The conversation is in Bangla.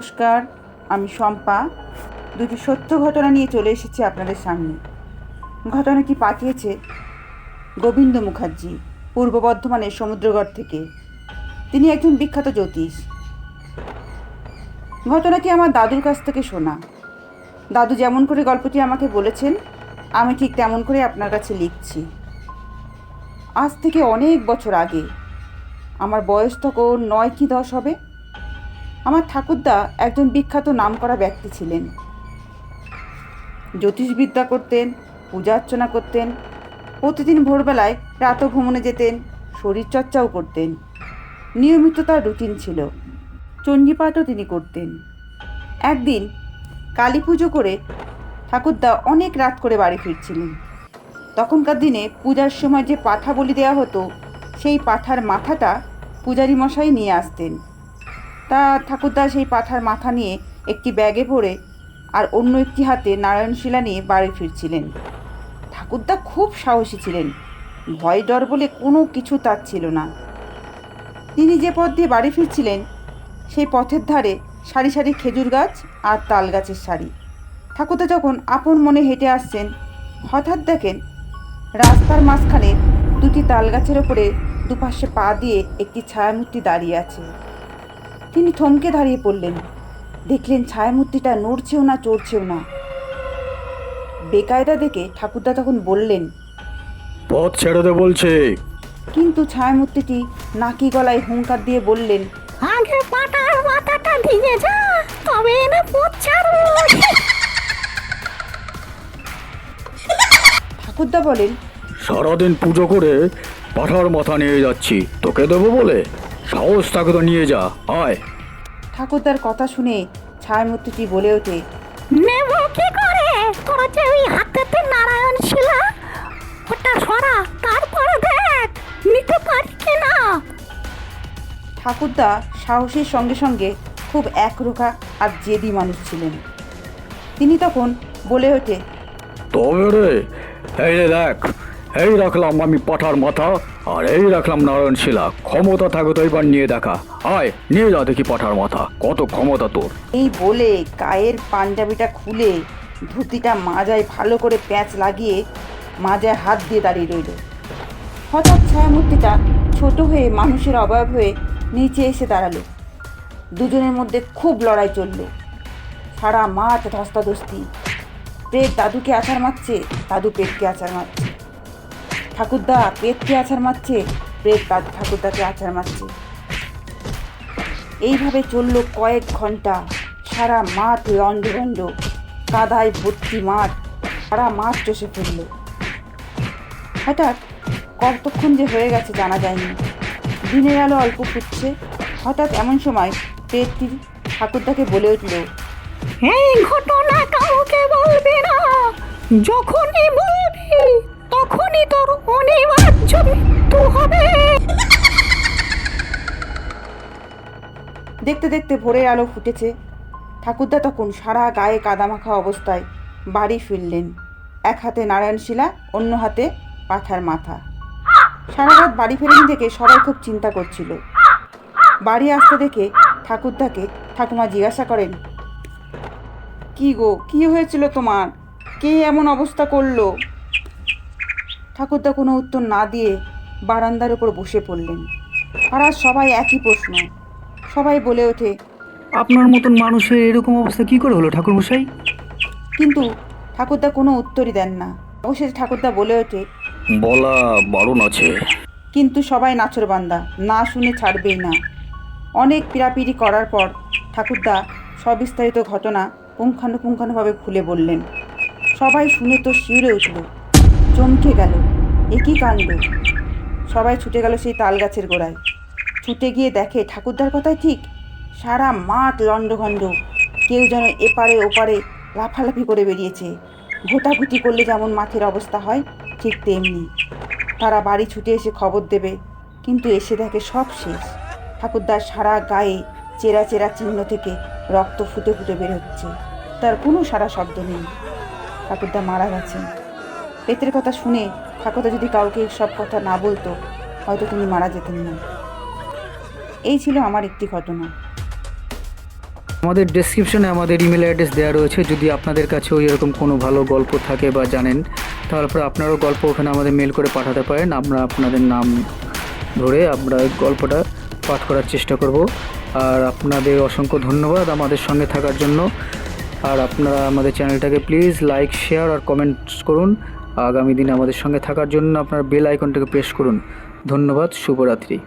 নমস্কার, আমি শম্পা। দুটি সত্য ঘটনা নিয়ে চলে এসেছি আপনাদের সামনে। ঘটনাটি পাঠিয়েছে গোবিন্দ মুখার্জি, পূর্ব বর্ধমানের সমুদ্রগড় থেকে। তিনি একজন বিখ্যাত জ্যোতিষ। ঘটনাটি আমার দাদুর কাছ থেকে শোনা? দাদু যেমন করে গল্পটি আমাকে বলেছেন, আমি ঠিক তেমন করে আপনার কাছে লিখছি। আজ থেকে অনেক বছর আগে, আমার বয়স তখন নয় কি দশ হবে? আমার ঠাকুরদা একজন বিখ্যাত নামকরা ব্যক্তি ছিলেন। জ্যোতিষবিদ্যা করতেন, পূজা অর্চনা করতেন, প্রতিদিন ভোরবেলায় প্রাত ভ্রমণে যেতেন, শরীরচর্চাও করতেন। নিয়মিত তার রুটিন ছিল, চণ্ডীপাঠও তিনি করতেন। একদিন কালী পুজো করে ঠাকুরদা অনেক রাত করে বাড়ি ফিরছিলেন। তখনকার দিনে পূজার সময় যে পাঠা বলি দেওয়া হতো, সেই পাঠার মাথাটা পূজারী মশাই নিয়ে আসতেন। তা ঠাকুরদা সেই পাঠার মাথা নিয়ে একটি ব্যাগে ভরে আর অন্য একটি হাতে নারায়ণশিলা নিয়ে বাড়ি ফিরছিলেন। ঠাকুরদা খুব সাহসী ছিলেন। ভয় ডর বলে কোনো কিছু তার ছিল না। তিনি যে পথ দিয়ে বাড়ি ফিরছিলেন, সেই পথের ধারে সারি সারি খেজুর গাছ আর তাল গাছের সারি। ঠাকুরদা যখন আপন মনে হেঁটে আসছেন, হঠাৎ দেখেন রাস্তার মাঝখানে দুটি তাল গাছের ওপরে দুপাশে পা দিয়ে একটি ছায়ামূর্তি দাঁড়িয়ে আছে। তিনি থমকে দাঁড়িয়ে পড়লেন। দেখলেন ছায়ামূর্তিটা নড়ছেও না চড়ছেও না। বেকায়দা দেখে ঠাকুরদা তখন বললেন পথ ছেড়ে দে বলছে। কিন্তু ছায়ামূর্তিটি নাকি গলায় হুঙ্কার দিয়ে বললেন আগে পাটার মাথাটা দিয়ে যা তবে না পথ ছাড়বো। ঠাকুরদা বলেন সারাদিন পুজো করে পাঠার মাথা নিয়ে যাচ্ছি তোকে দেবো বলে? সাহস থাকে তো নিয়ে যা আয়। ঠাকুরদার কথা শুনে ছায়ামূর্তিটি বলে ওঠে নেব কি করে? তোর যে ওই হাতেতে নারায়ণ শিলা ওটা সরা তারপরে দেখ নিতে পারি কি না ঠাকুরদা সাহসের সঙ্গে সঙ্গে খুব একরোখা আর জেদি মানুষ ছিলেন। তিনি তখন বলে ওঠে তবে রে এই দেখ এই রাখলাম আমি পাঠার মাথা, আর এই রাখলাম নারায়ণ শিলা। ক্ষমতা থাকো তো এবার নিয়ে দেখা। আয়, নিয়ে যা দেখি পাঠার মাথা। কত ক্ষমতা তোর। এই বলে গায়ের পাঞ্জাবিটা খুলে ধুতিটা মাজায় ভালো করে প্যাঁচ লাগিয়ে মাজায় হাত দিয়ে দাঁড়িয়ে রইল। হঠাৎ ছায়ামূর্তিটা ছোট হয়ে মানুষের অবয়ব হয়ে নিচে এসে দাঁড়াল। দুজনের মধ্যে খুব লড়াই চলল। সারা মাঠ ধস্তাধস্তি। পেট দাদুকে আছাড় মারছে, দাদু পেটকে আছাড় মারছে। ঠাকুরদা পেটকে আছাড় মারছে? পেট দাদু ঠাকুরদাকে আছাড় মারছে। এইভাবে চলল কয়েক ঘণ্টা। সারা মাঠ লন্ডভন্ড কাদায় ভর্তি মাঠ, সারা মাঠ চষে ফেলল। হঠাৎ কতক্ষণ যে হয়ে গেছে জানা যায়নি। দিনের আলো অল্প ফুটছে। হঠাৎ এমন সময় পেটটি ঠাকুরদাকে বলে উঠল, এই ঘটনা কাউকে বলবে না। যখনই বলবি তখনই তোর অনিবার্য মৃত্যু হবে। দেখতে দেখতে ভোরের আলো ফুটেছে। ঠাকুরদা তখন সারা গায়ে কাদামাখা অবস্থায় বাড়ি ফিরলেন। এক হাতে নারায়ণশিলা অন্য হাতে পাথার মাথা। সারা রাত বাড়ি ফেরেনি দেখে সবাই খুব চিন্তা করছিল। বাড়ি আসতে দেখে ঠাকুরদাকে ঠাকুমা জিজ্ঞাসা করেন, কি গো, কি হয়েছিল তোমার? কে এমন অবস্থা করল? ঠাকুরদা কোনো উত্তর না দিয়ে বারান্দার উপর বসে পড়লেন। পাড়ার সবাই একই প্রশ্ন। সবাই বলে ওঠে আপনার মতন মানুষের এরকম অবস্থা কি করে হলো ঠাকুরমশাই? কিন্তু ঠাকুরদা কোনো উত্তরই দেন না। অবশেষে ঠাকুরদা বলে ওঠে বলা বারণ আছে। কিন্তু সবাই নাচরবান্দা না শুনে ছাড়বেই না। অনেক পিড়াপিড়ি করার পর ঠাকুরদা সবিস্তারিত ঘটনা পুঙ্খানুপুঙ্খানুভাবে খুলে বললেন। সবাই শুনে তো শিউরে উঠল চমকে গেল। একই কাণ্ড। সবাই ছুটে গেল সেই তাল গাছের গোড়ায়। ছুটে গিয়ে দেখে, ঠাকুরদার কথাই ঠিক? সারা মাঠ লণ্ডঘণ্ড কেউ যেন এপারে ওপারে লাফালাফি করে বেরিয়েছে। ঘোটাঘুটি করলে যেমন মাঠের অবস্থা হয়, ঠিক তেমনি। তারা বাড়ি ছুটে এসে খবর দেবে, কিন্তু এসে দেখে সব শেষ। ঠাকুরদার সারা গায়ে চেরা চেরা চিহ্ন থেকে রক্ত ফুটে ফুটে বের হচ্ছে তার কোনো সারা শব্দ নেই। ঠাকুরদা মারা গেছেন। পেটের কথা শুনে ঠাকুরদা যদি কাউকে সব কথা না বলতো, হয়তো তিনি মারা যেতেন না। এই ছিল আমার একটি ঘটনা। আমাদের ডেসক্রিপশনে আমাদের ইমেল অ্যাড্রেস দেওয়া রয়েছে। যদি আপনাদের কাছেও এরকম কোনো ভালো গল্প থাকে বা জানেন, তাহলে আপনারাও গল্প ওখানে আমাদের মেল করে পাঠাতে পারেন। আমরা আপনাদের নাম ধরে আমরা গল্পটা পাঠ করার চেষ্টা করব। আর আপনাদের অসংখ্য ধন্যবাদ আমাদের সঙ্গে থাকার জন্য। আর আপনারা আমাদের চ্যানেলটাকে প্লিজ লাইক শেয়ার আর কমেন্টস করুন। আগামী দিনে আমাদের সঙ্গে থাকার জন্য আপনার বেল আইকনটাকে প্রেস করুন। ধন্যবাদ শুভরাত্রি।